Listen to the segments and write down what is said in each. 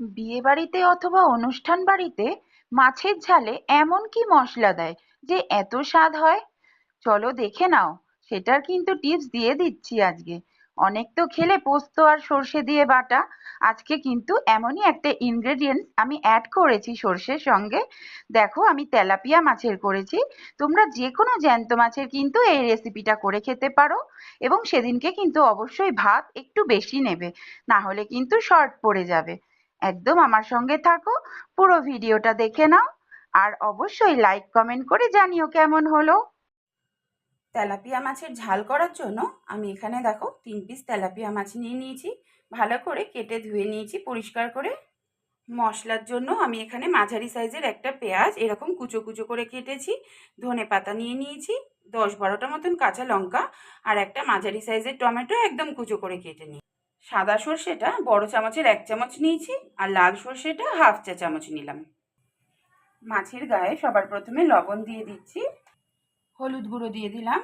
বিয়ে বাড়িতে অথবা অনুষ্ঠান বাড়িতে মাছের ঝালে এমন কি মশলা দেয় যে এত স্বাদ হয়? চলো দেখে নাও, সেটার কিন্তু টিপস দিয়ে দিচ্ছি আজকে। অনেক তো খেলে পোস্ত আর সর্ষে দিয়ে বাটা, আজকে কিন্তু এমনই একটা ইনগ্রেডিয়েন্টস আমি অ্যাড করেছি সর্ষের সঙ্গে। দেখো আমি তেলাপিয়া মাছের করেছি, তোমরা যে কোনো জ্যান্ত মাছের কিন্তু এই রেসিপিটা করে খেতে পারো এবং সেদিনকে কিন্তু অবশ্যই ভাত একটু বেশি নেবে না হলে কিন্তু শর্ট পড়ে যাবে। একদম আমার সঙ্গে থাকো, পুরো ভিডিওটা দেখে নাও, আর অবশ্যই লাইক কমেন্ট করে জানিও কেমন হলো। তেলাপিয়া মাছের ঝাল করার জন্য আমি এখানে দেখো তিন পিস তেলাপিয়া মাছ নিয়ে নিয়েছি, ভালো করে কেটে ধুয়ে নিয়েছি পরিষ্কার করে। মশলার জন্য আমি এখানে মাঝারি সাইজের একটা পেঁয়াজ এরকম কুচো কুচো করে কেটেছি, ধনে পাতা নিয়ে নিয়েছি, দশ বারোটা মতন কাঁচা লঙ্কা, আর একটা মাঝারি সাইজের টমেটো একদম কুচো করে কেটে নিই সাদা সর্ষেটা বড় চামচের এক চামচ নিয়েছি আর লাল সর্ষেটা হাফ চা চামচ নিলাম। মাছের গায়ে সবার প্রথমে লবণ দিয়ে দিচ্ছি, হলুদ গুঁড়ো দিয়ে দিলাম।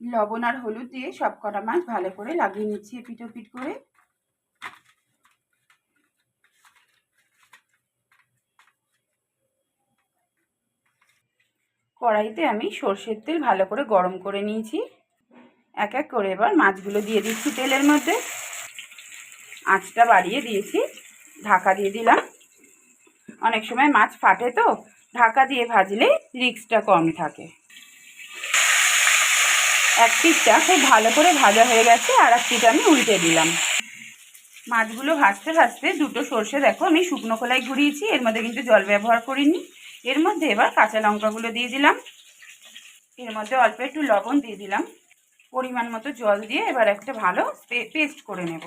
লবণ আর হলুদ দিয়ে সব কটা মাছ ভালো করে লাগিয়ে নিচ্ছি এপিট ওপিট করে। কড়াইতে আমি সর্ষের তেল ভালো করে গরম করে নিয়েছি। এক এক করে এবার মাছগুলো দিয়ে দিচ্ছি তেলের মধ্যে। আঁচটা বাড়িয়ে দিয়েছি, ঢাকা দিয়ে দিলাম। অনেক সময় মাছ ফাটে তো, ঢাকা দিয়ে ভাজলে রিক্সটা কম থাকে। এক পিসটা খুব ভালো করে ভাজা হয়ে গেছে, আর এক পিঠটা আমি উল্টে দিলাম। মাছগুলো ভাজতে ভাজতে দুটো সর্ষে দেখো আমি শুকনো খোলায় ঘুরিয়েছি, এর মধ্যে কিন্তু জল ব্যবহার করিনি। এর মধ্যে এবার কাঁচা লঙ্কাগুলো দিয়ে দিলাম। এর মধ্যে অল্প একটু লবণ দিয়ে দিলাম। পরিমাণ মতো জল দিয়ে এবার একটা ভালো পেস্ট করে নেব।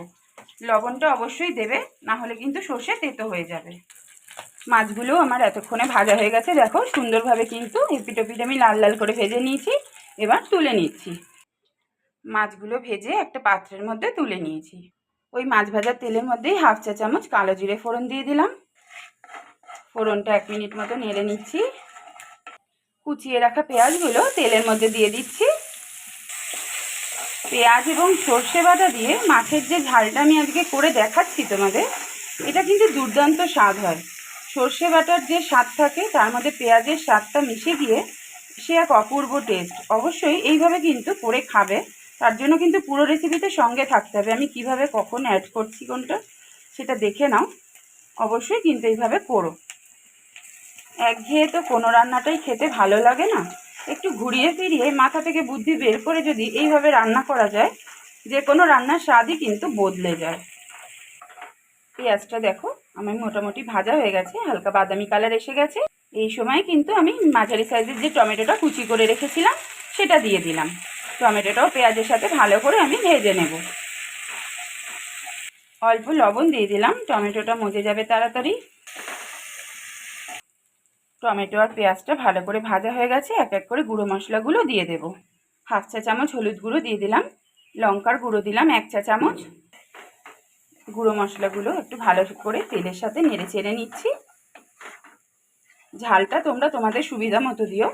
লবণটা অবশ্যই দেবে, না হলে কিন্তু সর্ষে তেতো হয়ে যাবে। মাছগুলো আমার এতক্ষণে ভাজা হয়ে গেছে, দেখো সুন্দরভাবে কিন্তু এপিটোপিট আমি লাল লাল করে ভেজে নিয়েছি, এবার তুলে নিচ্ছি। মাছগুলো ভেজে একটা পাত্রের মধ্যে তুলে নিয়েছি। ওই মাছ ভাজার তেলের মধ্যেই হাফ চা চামচ কালো জিরে ফোড়ন দিয়ে দিলাম। ফোড়নটা এক মিনিট মতো নেড়ে নিচ্ছি। কুচিয়ে রাখা পেঁয়াজগুলো তেলের মধ্যে দিয়ে দিচ্ছি। পেঁয়াজ এবং সর্ষে বাটা দিয়ে মাছের যে ঝালটা আমি আজকে করে দেখাচ্ছি তোমাদের, এটা কিন্তু দুর্দান্ত স্বাদ হয়। সর্ষে বাটার যে স্বাদ থাকে, তার মধ্যে পেঁয়াজের স্বাদটা মিশে গিয়ে সে এক অপূর্ব টেস্ট অবশ্যই এইভাবে কিন্তু করে খাবে, তার জন্য কিন্তু পুরো রেসিপিতে সঙ্গে থাকতে হবে। আমি কীভাবে কখন অ্যাড করছি কোনটা, সেটা দেখে নাও। অবশ্যই কিন্তু এইভাবে করো। একঘেয়ে তো কোনো রান্নাটাই খেতে ভালো লাগে না। একটু ঘুরিয়ে ফিরিয়ে মাথা থেকে বুদ্ধি বের করে যদি এইভাবে রান্না করা যায়, যে কোনো রান্নার স্বাদই কিন্তু বদলে যায়। পেঁয়াজটা দেখো, আমার মোটামুটি ভাজা হয়ে গেছে, হালকা বাদামি কালার এসে গেছে। এই সময় কিন্তু আমি মাঝারি সাইজের যে টমেটোটা কুচি করে রেখেছিলাম, সেটা দিয়ে দিলাম। টমেটোটাও পেঁয়াজের সাথে ভালো করে আমি ভেজে নেব। অল্প লবণ দিয়ে দিলাম, টমেটোটা মজে যাবে তাড়াতাড়ি। টমেটো আর পেঁয়াজটা ভালো করে ভাজা হয়ে গেছে, এক এক করে গুঁড়ো মশলাগুলো দিয়ে দেব। হাফ চা চামচ হলুদ গুঁড়ো দিয়ে দিলাম, লঙ্কার গুঁড়ো দিলাম এক চা চামচ। গুঁড়ো মশলাগুলো একটু ভালো করে তেলের সাথে নেড়ে চেড়ে নিচ্ছি। ঝালটা তোমরা তোমাদের সুবিধা মতো দিও।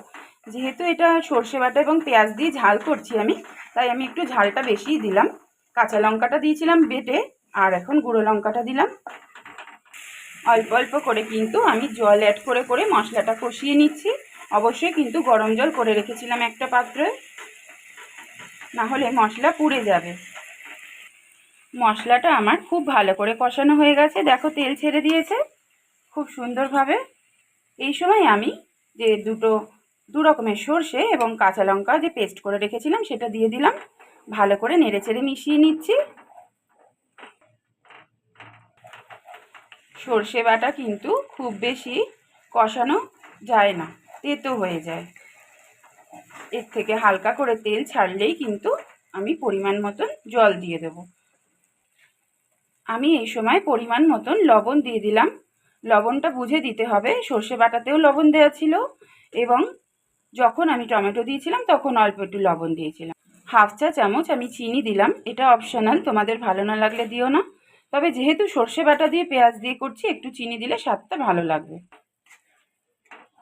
যেহেতু এটা সর্ষে বাটা এবং পেঁয়াজ দিয়ে ঝাল করছি আমি, তাই আমি একটু ঝালটা বেশিই দিলাম। কাঁচা লঙ্কাটা দিয়েছিলাম বেটে, আর এখন গুঁড়ো লঙ্কাটা দিলাম। অল্প অল্প করে কিন্তু আমি জল অ্যাড করে করে মশলাটা কষিয়ে নিচ্ছি। অবশ্যই কিন্তু গরম জল করে রেখেছিলাম একটা পাত্রে। না হলে মশলা পুড়ে যাবে। মশলাটা আমার খুব ভালো করে কষানো হয়ে গেছে। দেখো তেল ছেড়ে দিয়েছে খুব সুন্দরভাবে। এই সময় আমি যে দুটো দু রকমের সর্ষে এবং কাঁচা লঙ্কা যে পেস্ট করে রেখেছিলাম সেটা দিয়ে দিলাম। ভালো করে নেড়ে চেড়ে মিশিয়ে নিচ্ছি। সর্ষে বাটা কিন্তু খুব বেশি কষানো যায় না, তেতো হয়ে যায়। এর থেকে হালকা করে তেল ছাড়লেই কিন্তু আমি পরিমাণ মতন জল দিয়ে দেব। আমি এই সময় পরিমাণ মতন লবণ দিয়ে দিলাম। লবণটা বুঝে দিতে হবে, সর্ষে বাটাতেও লবণ দেওয়া ছিল এবং যখন আমি টমেটো দিয়েছিলাম তখন অল্প একটু লবণ দিয়েছিলাম। হাফ চা চামচ আমি চিনি দিলাম, এটা অপশনাল, তোমাদের ভালো না লাগলে দিও না। তবে যেহেতু সর্ষে বাটা দিয়ে পেঁয়াজ দিয়ে করছি, একটু চিনি দিলে স্বাদটা ভালো লাগবে।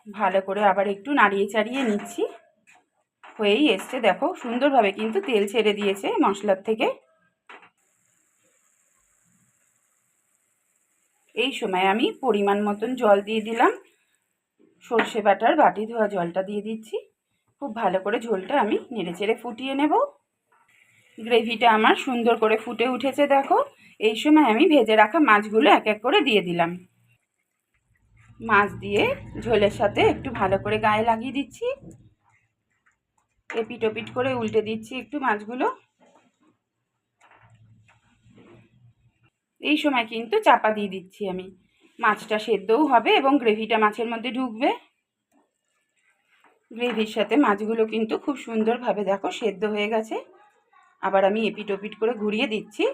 ভালো করে আবার একটু নাড়িয়ে চাড়িয়ে নিচ্ছি। হয়েই এসছে, দেখো সুন্দরভাবে কিন্তু তেল ছেড়ে দিয়েছে মশলার থেকে। এই সময় আমি পরিমাণ মতন জল দিয়ে দিলাম। সর্ষে বাটার বাটি ধোয়া জলটা দিয়ে দিচ্ছি। খুব ভালো করে ঝোলটা আমি নেড়েচেড়ে ফুটিয়ে নেব। গ্রেভিটা আমার সুন্দর করে ফুটে উঠেছে, দেখো। এই সময় আমি ভেজে রাখা মাছগুলো এক এক করে দিয়ে দিলাম। মাছ দিয়ে ঝোলের সাথে একটু ভালো করে গায়ে লাগিয়ে দিচ্ছি। এপিট ওপিট করে উল্টে দিচ্ছি একটু মাছগুলো। এই সময় কিন্তু চাপা দিয়ে দিচ্ছি আমি। মাছটা সেদ্ধও হবে এবং গ্রেভিটা মাছের মধ্যে ঢুকবে। গ্রেভির সাথে মাছগুলো কিন্তু খুব সুন্দরভাবে দেখো সেদ্ধ হয়ে গেছে। আবার আমি এপিট ওপিট করে ঘুরিয়ে দিচ্ছি।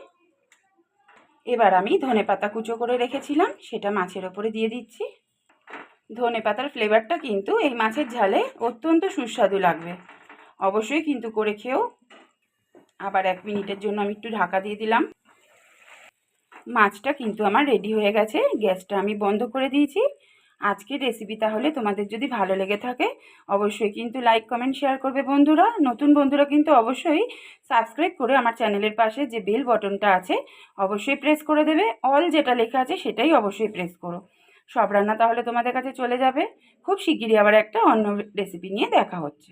এবার আমি ধনে পাতা কুচো করে রেখেছিলাম, সেটা মাছের ওপরে দিয়ে দিচ্ছি। ধনে পাতার ফ্লেভারটা কিন্তু এই মাছের ঝালে অত্যন্ত সুস্বাদু লাগবে। অবশ্যই কিন্তু করে খেয়েও আবার এক মিনিটের জন্য আমি একটু ঢাকা দিয়ে দিলাম। মাছটা কিন্তু আমার রেডি হয়ে গেছে। গ্যাসটা আমি বন্ধ করে দিয়েছি। আজকের রেসিপি তাহলে তোমাদের যদি ভালো লেগে থাকে, অবশ্যই কিন্তু লাইক কমেন্ট শেয়ার করবে বন্ধুরা। নতুন বন্ধুরা কিন্তু অবশ্যই সাবস্ক্রাইব করে আমার চ্যানেলের পাশে যে বেল বটনটা আছে, অবশ্যই প্রেস করে দেবে। অল যেটা লেখা আছে সেটাই অবশ্যই প্রেস করো। সব রান্না তাহলে তোমাদের কাছে চলে যাবে। খুব শিগগিরই আবার একটা অন্য রেসিপি নিয়ে দেখা হচ্ছে।